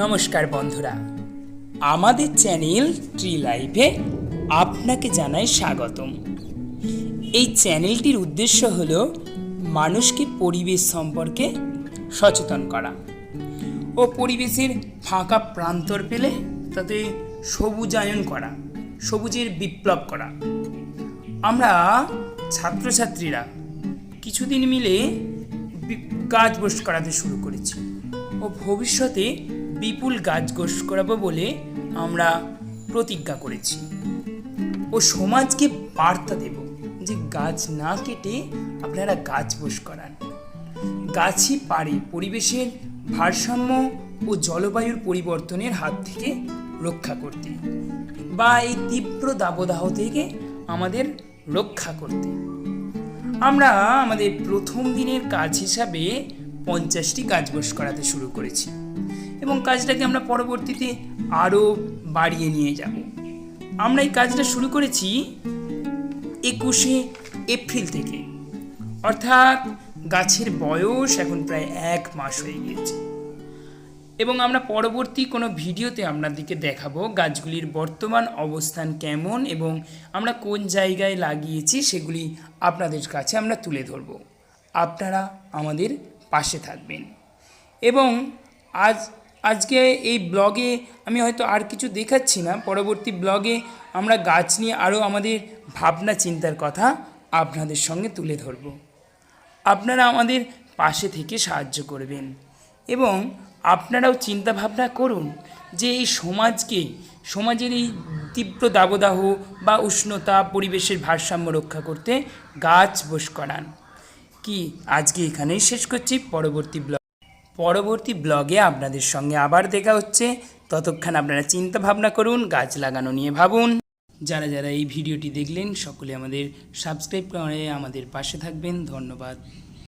নমস্কার বন্ধুরা, আমাদের চ্যানেল ট্রি লাইফে আপনাকে জানাই স্বাগতম। এই চ্যানেলটির উদ্দেশ্য হল মানুষকে পরিবেশ সম্পর্কে সচেতন করা ও পরিবেশের ফাঁকা প্রান্তর পেলে তাতে সবুজায়ন করা, সবুজের বিপ্লব করা। আমরা ছাত্রছাত্রীরা কিছুদিন মিলে গাছ গোষ্ঠ করাতে শুরু করেছি। ও ভবিষ্যতে বিপুল গাছ গোষ্ঠ করাবো বলে আমরা প্রতিজ্ঞা করেছি। ও সমাজকে বার্তা দেব যে গাছ না কেটে আপনারা গাছ বোস করান। গাছই পারে পরিবেশের ভারসাম্য ও জলবায়ুর পরিবর্তনের হাত থেকে রক্ষা করতে বা এই তীব্র দাবদাহ থেকে আমাদের রক্ষা করতে। আমরা আমাদের প্রথম দিনের কাজ হিসাবে পঞ্চাশটি কাজ বস করাতে শুরু করেছি। এবং কাজটাকে আমরা পরবর্তীতে আরও বাড়িয়ে নিয়ে যাব। আমরা এই কাজটা শুরু করেছি একুশে এপ্রিল থেকে। অর্থাৎ গাছের বয়স এখন প্রায় এক মাস হয়ে গিয়েছে। এবং আমরা পরবর্তী কোনো ভিডিওতে আপনাদেরকে দেখাবো গাছগুলির বর্তমান অবস্থান কেমন এবং আমরা কোন জায়গায় লাগিয়েছি সেগুলি আপনাদের কাছে আমরা তুলে ধরব। আপনারা আমাদের পাশে থাকবেন। এবং আজ, আজকে এই ব্লগে আমি হয়তো আর কিছু দেখাচ্ছি না, পরবর্তী ব্লগে আমরা গাছ নিয়ে আরও আমাদের ভাবনা চিন্তার কথা আপনাদের সঙ্গে তুলে ধরব। আপনারা আমাদের পাশে থেকে সাহায্য করবেন এবং আপনারাও চিন্তা ভাবনা করুন যে এই সমাজকে, সমাজের এই তীব্র দাবদাহ বা উষ্ণতা পরিবেশের ভারসাম্য রক্ষা করতে গাছ বোস করান। কি? আজকে এখানেই শেষ করছি পরবর্তী ব্লগ। পরবর্তী ব্লগে আপনাদের সঙ্গে আবার দেখা হচ্ছে। ততক্ষণ আপনারা চিন্তা ভাবনা করুন, গাছ লাগানো নিয়ে ভাবুন। যারা যারা এই ভিডিওটি দেখলেন, সকলে আমাদের সাবস্ক্রাইব করে আমাদের পাশে থাকবেন। ধন্যবাদ।